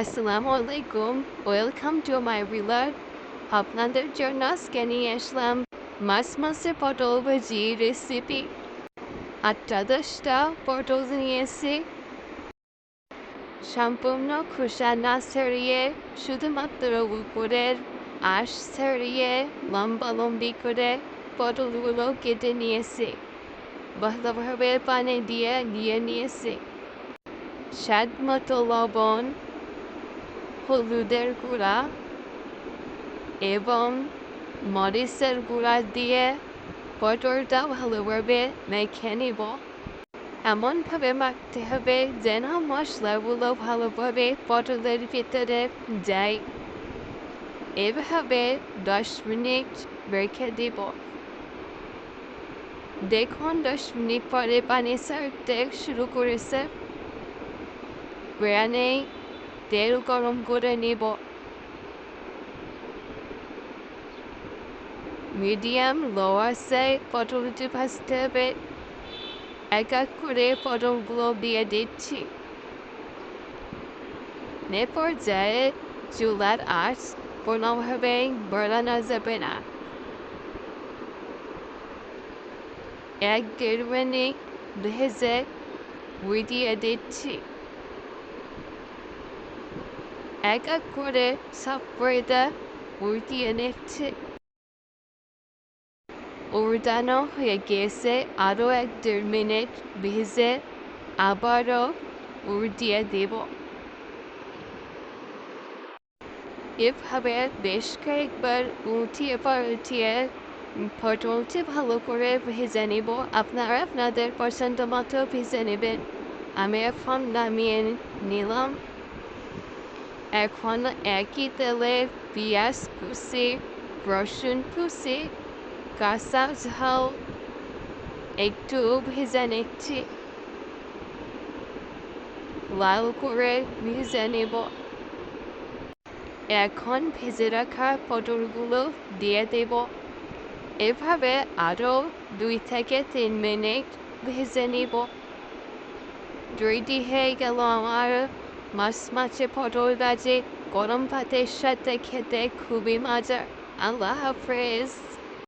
আসসালামু আলাইকুম welcome to my রিলার আপনাদের জন্য আজকে নিয়ে আসলাম। মাছ মাছের পটল ভাজি রেসিপি আটটা দশটা পটল নিয়েছি সম্পূর্ণ খোসা না ছাড়িয়ে, শুধুমাত্র উপরের আঁশ ছাড়িয়ে, লম্বা লম্বি করে পটলগুলো কেটে নিয়েছি ভালোভাবে পানি দিয়ে দিয়ে নিয়েছি স্বাদ মতো লবণ হলুদের গুঁড়া এবং মরিচের গুঁড়া দিয়ে পটলটা ভালোভাবে মেখে নিব। এমনভাবে মাখতে হবে যেন মশলাগুলো ভালোভাবে পটলের ভিতরে যায়। এভাবে দশ মিনিট রেখে দিব। দেখুন, দশ মিনিট পরে পানি ছাড়তে শুরু করেছে। ব্রানে তেল গরম করে নিব মিডিয়াম লো আছে পটলটি ভাজতে হবে এক এক করে পটলগুলো দিয়ে দিচ্ছি এ পর্যায়ে চুলার আঁচ কোনোভাবে বাড়ানো যাবে না এক মিনিট ভেজে উঠিয়ে দিচ্ছি এক এক করে সব পয়দা উল্টিয়ে নিচ্ছে উল্টানো হয়ে গেছে আরও এক দেড় মিনিট ভেজে আবারও উল্টিয়ে দেব। এভাবে বেশ কয়েকবার উঠিয়ে পাল্টিয়ে পটলটি ভালো করে ভেজে নিব। আপনারা আপনাদের পছন্দ মতো ভেজে নেবেন। আমি এখন নামিয়ে নিলাম। এখন একই তেলে পেঁয়াজ কুচি, রসুন কুচি, কাঁচা ঝাল, একটু ভেজে নিচ্ছি। লাল করে ভেজে নেব। এখন ভেজে রাখা পটলগুলো দিয়ে দেব। এভাবে আরও দুই থেকে তিন মিনিট ভেজে নিব। রেডি হয়ে গেল আমার মাছ মাছে পটল ভাজে গরম ভাতের সাথে খেতে খুবই মজা আল্লাহ হাফেজ